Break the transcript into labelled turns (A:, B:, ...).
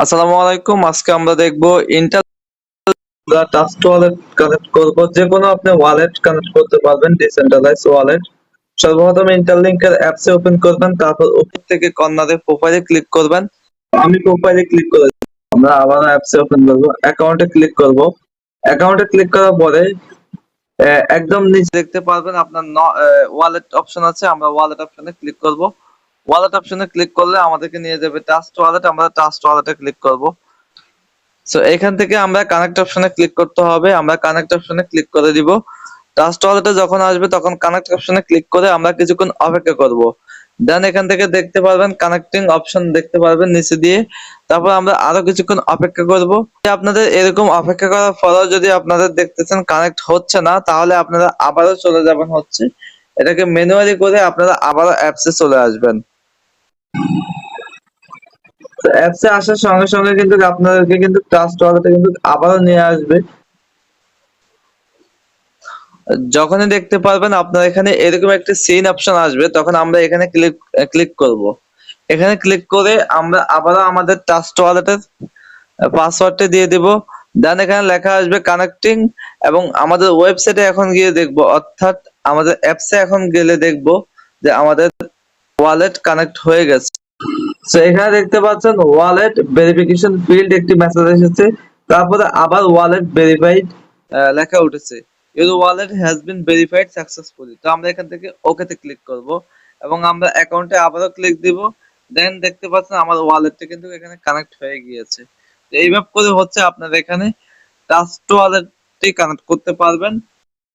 A: আসসালামু আলাইকুম। আজকে আমরা দেখব ইন্টার ট্রাস্ট ওয়ালেট কানেক্ট করব। যে কোনো আপনি ওয়ালেট কানেক্ট করতে পারবেন ডিসেন্ট্রালাইজ ওয়ালেট সর্বপ্রথম ইন্টারলিংকের অ্যাপসে ওপেন করবেন, তারপর উপর থেকে কর্নারে প্রোফাইলে ক্লিক করবেন। আমি প্রোফাইলে ক্লিক করেছি আমরা আবার অ্যাপসে ওপেন করব। অ্যাকাউন্টে ক্লিক করব। অ্যাকাউন্টে ক্লিক করার পরে একদম নিচে দেখতে পারবেন আপনার ওয়ালেট অপশন আছে। আমরা ওয়ালেট অপশনে ক্লিক করব। ওয়ালেট অপশনে ক্লিক করলে আমাদেরকে নিয়ে যাবে ট্রাস্ট ওয়ালেট আমরা ট্রাস্ট ওয়ালেটে ক্লিক করব। সো এখান থেকে আমরা কানেক্ট অপশনে ক্লিক করতে হবে, আমরা কানেক্ট অপশনে ক্লিক করে দিব। ট্রাস্ট ওয়ালেটে যখন আসবে, তখন কানেক্ট অপশনে ক্লিক করে আমরা কিছুক্ষণ অপেক্ষা করব। দেন এখান থেকে দেখতে পারবেন কানেক্টিং অপশন দেখতে পারবেন নিচে দিয়ে। তারপর আমরা আরও কিছুক্ষণ অপেক্ষা করব। আপনাদের এরকম অপেক্ষা করার পরেও যদি আপনাদের দেখতেছেন কানেক্ট হচ্ছে না, তাহলে আপনারা আবারও চলে যাবেন হচ্ছে। এটাকে ম্যানুয়ালি করে আপনারা আবারও অ্যাপসে চলে আসবেন। অ্যাপসে আসার সঙ্গে সঙ্গে কিন্তু আপনাদেরকে কিন্তু কিন্তু আবারও নিয়ে আসবে। যখনই দেখতে পারবেন আপনার এখানে এরকম একটা সিন অপশন আসবে, তখন আমরা এখানে ক্লিক ক্লিক করব। এখানে ক্লিক করে আমরা আবারও আমাদের ট্রাস্ট ওয়ালেটের পাসওয়ার্ডটা দিয়ে দিব। দেন এখানে লেখা আসবে কানেক্টিং এবং আমাদের ওয়েবসাইটে এখন গিয়ে দেখব, অর্থাৎ আমাদের অ্যাপসে এখন গেলে দেখব যে আমাদের ওয়ালেট কানেক্ট হয়ে গেছে। তো এখানে দেখতে পাচ্ছেন ওয়ালেট ভেরিফিকেশন ফিল্ড একটি মেসেজ এসেছে। তারপরে আবার ওয়ালেট ভেরিফাইড লেখা উঠেছে। Your wallet has been verified successfully তো আমরা এখান থেকে ওকেতে ক্লিক করব এবং আমরা অ্যাকাউন্টে আবারও ক্লিক দিব। দেন দেখতে পাচ্ছেন আমার ওয়ালেটটা কিন্তু এখানে কানেক্ট হয়ে গিয়েছে। এইভাবে করে হচ্ছে আপনারা এখানে ট্রাস্ট ওয়ালেটটি কানেক্ট করতে পারবেন।